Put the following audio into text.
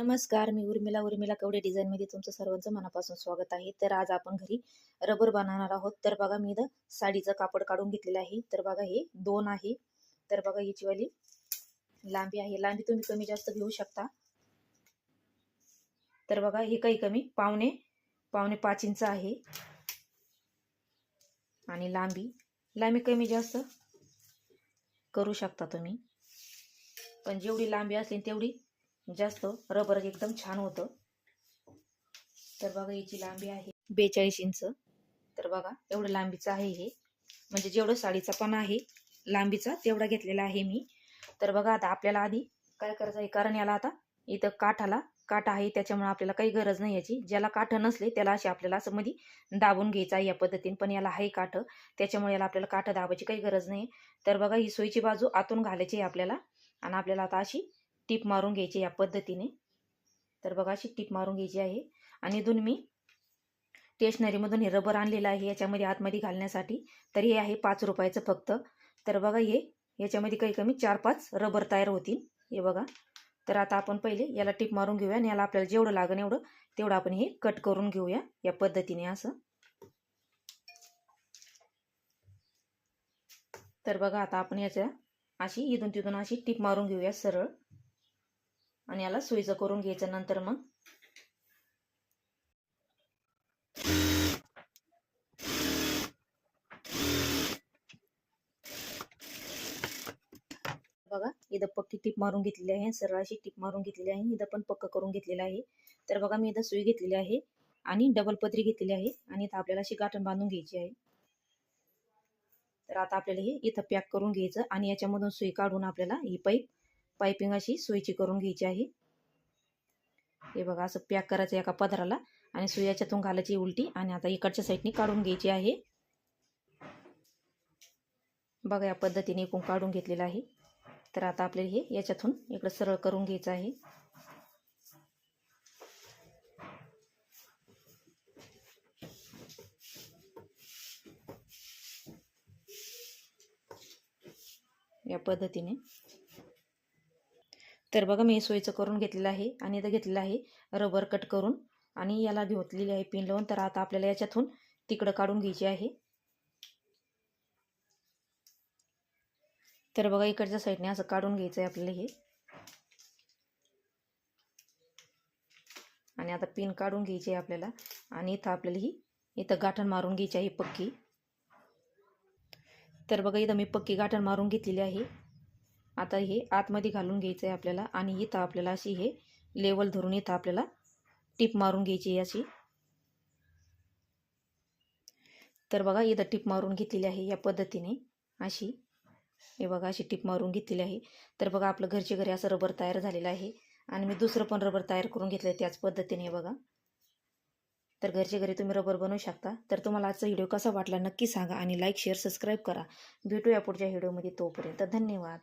नमस्कार मी उर्मिला. उर्मिला कवडे डिझाईनमध्ये तुमचं सर्वांचं मनापासून स्वागत आहे. तर आज आपण घरी रबर बनवणार आहोत. तर बघा मी इथं साडीचं कापड काढून घेतलेलं आहे. तर बघा हे दोन आहे. तर बघा हिची वाली लांबी आहे. लांबी तुम्ही कमी जास्त घेऊ शकता. तर बघा हे काही कमी पावणे पावणे पाच इंच आहे. आणि लांबी लांबी कमी जास्त करू शकता तुम्ही. पण जेवढी लांबी असली तेवढी जास्त रबर एकदम छान होतं. तर बघा याची लांबी आहे बेचाळीस इंच. तर बघा एवढं लांबीचं आहे हे. म्हणजे जेवढं साडीचा पण आहे लांबीचा तेवढा घेतलेला आहे मी. तर बघा आता आपल्याला आधी काय करायचं आहे? कारण याला आता इथं काठाला काठ आहे त्याच्यामुळे आपल्याला काही गरज नाही याची. ज्याला काठ नसले त्याला अशी आपल्याला असं मध्ये दाबून घ्यायचं आहे या पद्धतीने. पण याला आहे काठ. त्याच्यामुळे याला आपल्याला काठ दाबायची काही गरज नाही. तर बघा ही सोयीची बाजू आतून घालायची आहे आपल्याला. आणि आपल्याला आता अशी टीप मारून घ्यायची या पद्धतीने. तर बघा अशी टीप मारून घ्यायची आहे. आणि इथून मी स्टेशनरीमधून हे रबर आणलेलं आहे याच्यामध्ये आतमध्ये घालण्यासाठी. तर हे आहे पाच रुपयाचं फक्त. तर बघा हे याच्यामध्ये काही कमी चार पाच रबर तयार होतील. हे बघा. तर आता आपण पहिले याला टीप मारून घेऊया आणि याला आपल्याला जेवढं लागेल एवढं तेवढं आपण हे कट करून घेऊया या पद्धतीने असं. तर बघा आता आपण याच्या अशी इथून तिथून अशी टीप मारून घेऊया सरळ. आणि याला सुईचं करून घ्यायचं नंतर मग. बघा इथं पक्की टीप मारून घेतलेली आहे. सरळ अशी टीप मारून घेतलेली आहे. इथं पण पक्क करून घेतलेलं आहे. तर बघा मी इथं सुई घेतलेली आहे आणि डबल पत्री घेतलेली आहे आणि इथं आपल्याला अशी गाठण बांधून घ्यायची आहे. तर आता आपल्याला हे इथं पॅक करून घ्यायचं आणि याच्यामधून सुई काढून आपल्याला ही पाईप पायपिंग अशी सोयीची करून घ्यायची आहे. हे बघा असं पॅक करायचं एका पदराला आणि सुयाच्यातून घालायची उलटी आणि आता इकडच्या साईडने काढून घ्यायची आहे. बघा या पद्धतीने एकूण काढून घेतलेलं आहे. तर आता आपल्याला हे याच्यातून इकडं सरळ करून घ्यायचं आहे. या पद्धतीने तर बघा मी सोयीचं करून घेतलेलं आहे आणि इथं घेतलेलं आहे रबर कट करून आणि याला घेतलेली आहे पिन लावून. तर आता आपल्याला याच्यातून तिकडं काढून घ्यायची आहे. तर बघा इकडच्या साईडने असं काढून घ्यायचं आहे आपल्याला हे. आणि आता पिन काढून घ्यायची आहे आपल्याला. आणि इथं आपल्याला ही इथं गाठण मारून घ्यायची आहे पक्की. तर बघा इथं मी पक्की गाठण मारून घेतलेली आहे. आता हे आतमध्ये घालून घ्यायचं आहे आपल्याला आणि इथं आपल्याला अशी हे लेवल धरून इथं आपल्याला टिप मारून घ्यायची अशी. तर बघा इथं टिप मारून घेतलेली आहे या पद्धतीने अशी. हे बघा अशी टिप मारून घेतलेली आहे. तर बघा आपलं घरचे घरी असं रबर तयार झालेलं आहे आणि मी दुसरं पण रबर तयार करून घेतलं आहे त्याच पद्धतीने बघा. तर घरच्या घरी तुम्ही रबर बनवू शकता. तर तुम्हाला आजचा व्हिडिओ कसा वाटला नक्की सांगा आणि लाईक शेअर सबस्क्राईब करा. भेटूया पुढच्या व्हिडिओमध्ये तोपर्यंत धन्यवाद.